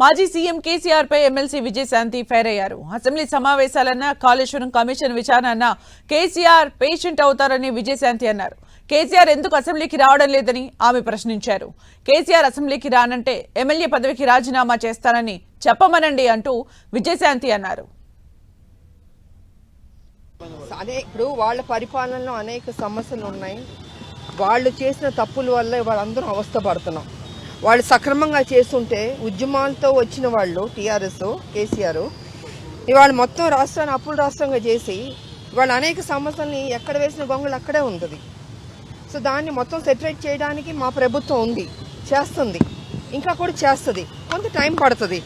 మాజీ సీఎం కేసీఆర్ పై MLC Vijayashanti fire అయ్యారు అసెంబ్లీ సమావేశాలన్నా కాళేశ్వరం కమిషన్ విచారణ కేసీఆర్ పేషెంట్ అవుతారని విజయశాంతి అన్నారు. కేసీఆర్ ఎందుకు అసెంబ్లీకి రావడం లేదని ఆమె ప్రశ్నించారు. కేసీఆర్ అసెంబ్లీకి రానంటే ఎమ్మెల్యే పదవికి రాజీనామా చేస్తానని చెప్పమనండి అంటూ విజయశాంతి అన్నారు. అదే ఇప్పుడు వాళ్ళ పరిపాలనలో అనేక సమస్యలు ఉన్నాయి వాళ్ళు చేసిన తప్పుల వల్ల వాళ్ళందరూ అవస్థ పడుతున్నాం వాళ్ళు సక్రమంగా చేస్తుంటే ఉద్యమాలతో వచ్చిన వాళ్ళు టీఆర్ఎస్ కేసీఆర్ ఇవాళ మొత్తం రాష్ట్రాన్ని అప్పుల రాష్ట్రంగా చేసి ఇవాళ అనేక సమస్యల్ని ఎక్కడ వేసిన గొంగలు అక్కడే ఉంటుంది. సో దాన్ని మొత్తం సెటరేట్ చేయడానికి మా ప్రభుత్వం ఉంది చేస్తుంది. ఇంకా కూడా చేస్తుంది. కొంత టైం పడుతుంది.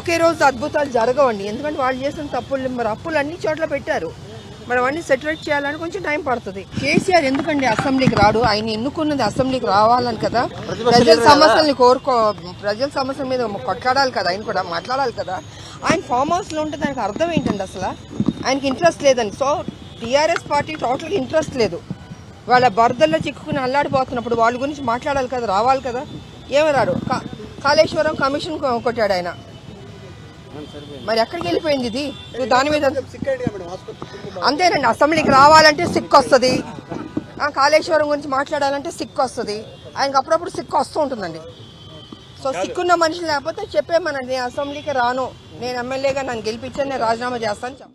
ఒకే రోజు అద్భుతాలు జరగవండి. ఎందుకంటే వాళ్ళు చేసిన తప్పులు మరి అప్పులు అన్ని చోట్ల పెట్టారు. మరి అవన్నీ సెటరేట్ చేయాలని కొంచెం టైం పడుతుంది. కేసీఆర్ ఎందుకండి అసెంబ్లీకి రాడు? ఆయన ఎన్నుకున్నది అసెంబ్లీకి రావాలని కదా? ప్రజల సమస్యల్ని కోరుకో ప్రజల సమస్యల మీద కొట్లాడాలి కదా? ఆయన కూడా మాట్లాడాలి కదా? ఆయన ఫామ్ హౌస్లో ఉంటే దానికి అర్థం ఏంటండి అసలు? ఆయనకి ఇంట్రెస్ట్ లేదని. సో టీఆర్ఎస్ పార్టీ టోటల్గా ఇంట్రెస్ట్ లేదు. వాళ్ళ బరదల్లో చిక్కుకుని అల్లాడిపోతున్నప్పుడు వాళ్ళ గురించి మాట్లాడాలి కదా? రావాలి కదా? ఏమి రాడు కా- కాళేశ్వరం కమిషన్ కొట్టాడు ఆయన. మరి ఎక్కడికి వెళ్ళిపోయింది ఇది? దాని మీద అంతేనండి అసెంబ్లీకి రావాలంటే సిక్ వస్తుంది ఆ, కాళేశ్వరం గురించి మాట్లాడాలంటే సిక్ వస్తుంది ఆయనకు అప్పుడప్పుడు సిక్ వస్తూ ఉంటుందండి. సో సిక్కున్న మనిషి లేకపోతే చెప్పేమనండి నేను అసెంబ్లీకి రాను. నేను ఎమ్మెల్యేగా నన్ను గెలిపించాను నేను రాజీనామా చేస్తాను